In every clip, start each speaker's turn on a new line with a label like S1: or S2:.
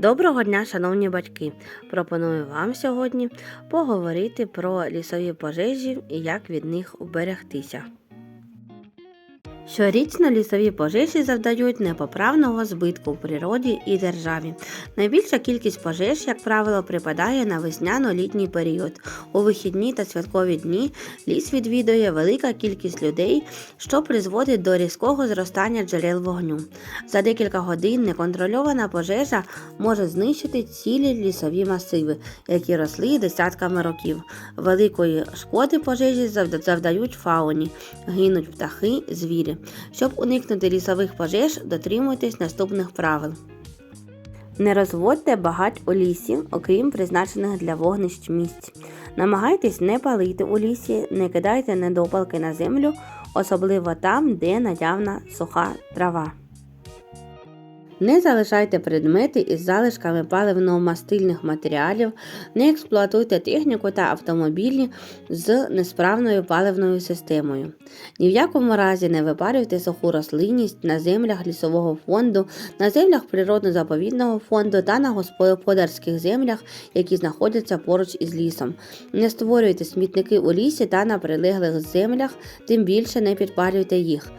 S1: Доброго дня, шановні батьки! Пропоную вам сьогодні поговорити про лісові пожежі і як від них уберегтися. Щорічно лісові пожежі завдають непоправного збитку в природі і державі. Найбільша кількість пожеж, як правило, припадає на весняно-літній період. У вихідні та святкові дні ліс відвідує велика кількість людей, що призводить до різкого зростання джерел вогню. За декілька годин неконтрольована пожежа може знищити цілі лісові масиви, які росли десятками років. Великої шкоди пожежі завда- завдають фауні, гинуть птахи, звірі. Щоб уникнути лісових пожеж, дотримуйтесь наступних правил. Не розводьте багать у лісі, окрім призначених для вогнищ місць. Намагайтесь не палити у лісі, не кидайте недопалки на землю, особливо там, де наявна суха трава. Не залишайте предмети із залишками паливно-мастильних матеріалів, не експлуатуйте техніку та автомобілі з несправною паливною системою. Ні в якому разі не випарюйте суху рослинність на землях лісового фонду, на землях природно-заповідного фонду та на господарських землях, які знаходяться поруч із лісом. Не створюйте смітники у лісі та на прилеглих землях, тим більше не підпалюйте їх.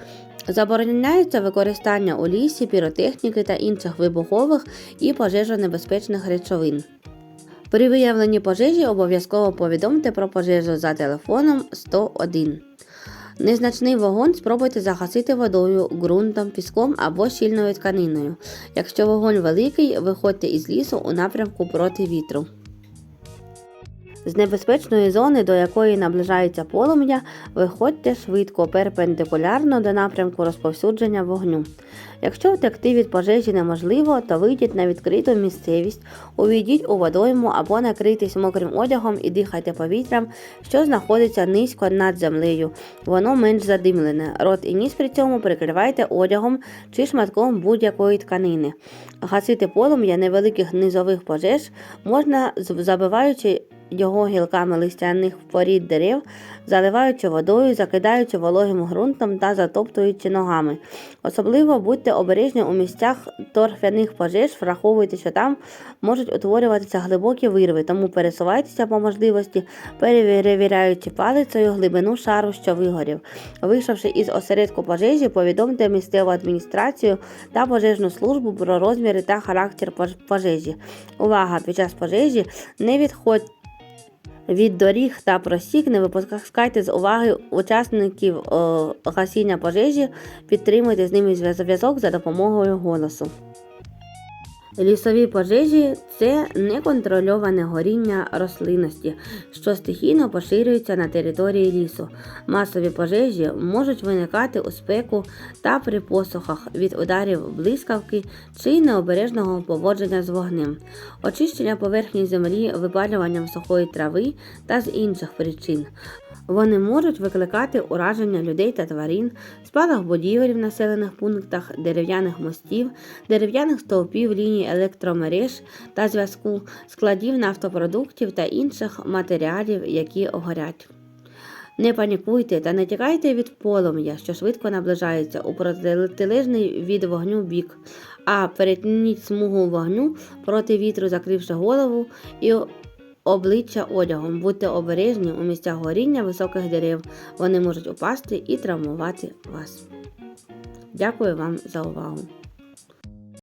S1: Забороняється використання у лісі піротехніки та інших вибухових і пожежонебезпечних речовин. При виявленні пожежі обов'язково повідомте про пожежу за телефоном 101. Незначний вогонь спробуйте загасити водою, ґрунтом, піском або щільною тканиною. Якщо вогонь великий, виходьте із лісу у напрямку проти вітру. З небезпечної зони, до якої наближається полум'я, виходьте швидко перпендикулярно до напрямку розповсюдження вогню. Якщо втекти від пожежі неможливо, то вийдіть на відкриту місцевість, увійдіть у водойму або накрийтесь мокрим одягом і дихайте повітрям, що знаходиться низько над землею. Воно менш задимлене. Рот і ніс при цьому прикривайте одягом чи шматком будь-якої тканини. Гасити полум'я невеликих низових пожеж можна забиваючи його гілками листяних порід дерев, заливаючи водою, закидаючи вологим ґрунтом та затоптуючи ногами. Особливо будьте обережні у місцях торфяних пожеж, враховуйте, що там можуть утворюватися глибокі вирви, тому пересувайтеся по можливості, перевіряючи палицею глибину шару, що вигорів. Вийшовши із осередку пожежі, повідомте місцеву адміністрацію та пожежну службу про розміри та характер пожежі. Увага! Під час пожежі не відходьте від доріг та просік не випускайте з уваги учасників е, гасіння пожежі, підтримуйте з ними зв'язок за допомогою голосу. Лісові пожежі це неконтрольоване горіння рослинності, що стихійно поширюється на території лісу. Масові пожежі можуть виникати у спеку та при посухах від ударів блискавки чи необережного поводження з вогнем, очищення поверхні землі випалюванням сухої трави та з інших причин. Вони можуть викликати ураження людей та тварин, спалах будівель в населених пунктах, дерев'яних мостів, дерев'яних стовпів ліній електромереж та зв'язку, складів нафтопродуктів та інших матеріалів, які горять. Не панікуйте та не тікайте від полум'я, що швидко наближається у протилежний від вогню бік, а перетніть смугу вогню проти вітру, закривши голову і обличчя одягом. Будьте обережні у місцях горіння високих дерев. Вони можуть упасти і травмувати вас. Дякую вам за увагу.